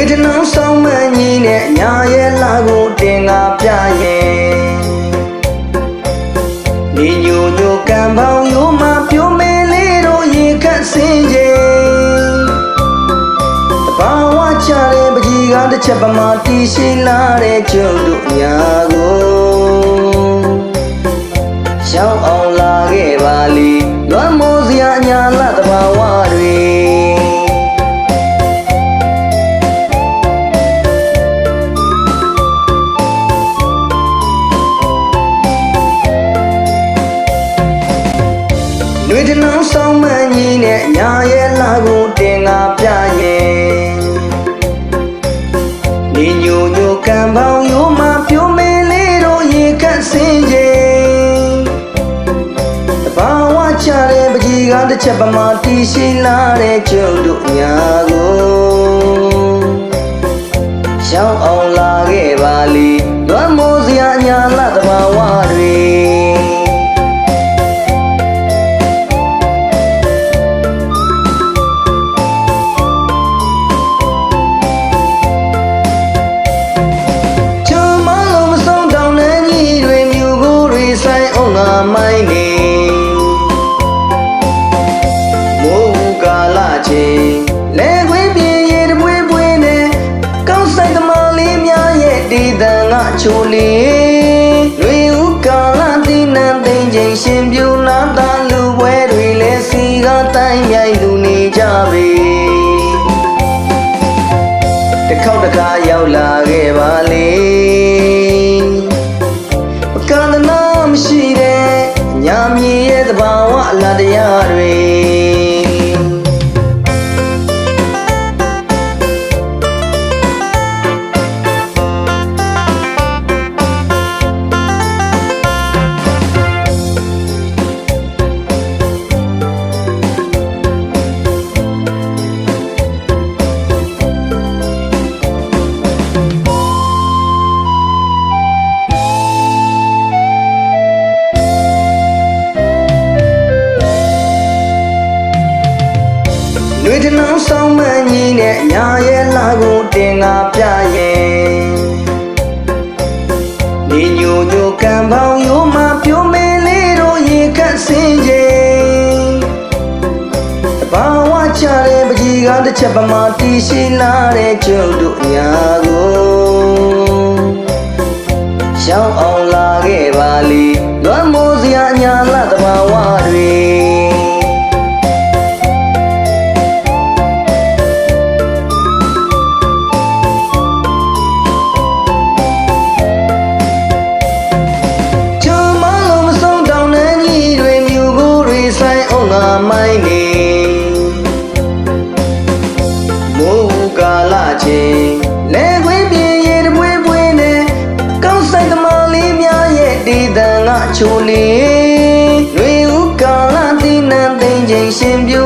လွေတနောင်းဆောင်မန်းကြီးနဲ့ညာရဲ့လာကိုတင်ငါပြရဲ့နေညိုညိုကံပေါင်းရိုးမှပြိုမဲလေးတို့ရေခတ်စင်ကြီးတဘာဝချတဲ့ပကြီးကတစ်ချက်ပမာတီရှိလာတဲ့ကျုပ်တို့ညာကို လွေတနောင်းဆောင်မန်းကြီးနဲ့ညာရဲ့လာကိုတင်ငါပြရဲ့နေညိုညိုကံပေါင်းရိုးမှပြိုမဲလေးတို့ရေခတ်စင်ကြီးတဘာဝချတဲ့ပကြီးကတစ်ချက်ပမာတီရှိလာတဲ့ကျုပ်တို့ညာကိုရှောင်းအောင်လာခဲ့ တစ်ခေါက်တစ်ခါရောက်လာခဲ့ပါလေပကန္တနာမရှိတဲ့ညာမြည်ရဲ့သဘာဝအလားတရားတွေ တနောင်းဆောင်မန်းကြီးနဲ့ညာရဲ့လာကိုတင်ငါပြရဲ့နေညိုညိုကံပေါင်းရိုးမှပြိုမဲလေးတို့ရေခတ်စင်ကြီးတဘာဝချတဲ့ပကြီးကတစ်ချက်ပမာတီရှိလာတဲ့ကျုပ်တို့ညာကိုရှောင်းအောင်လာခဲ့ပါလိလွမ်းမိုးစရာညာလာတဘာဝ င်အောင်ငါမိုင်းနေမိုးကာလချင်းလဲခွေးပြင်းရည်တပွေးပွေးနဲ့ကောင်းဆိုင်သမားလေးများရဲ့ဒီတန်ကချိုလေးတွေဥကာလတိနံသိမ့်ချိန်ရှင်ပြူ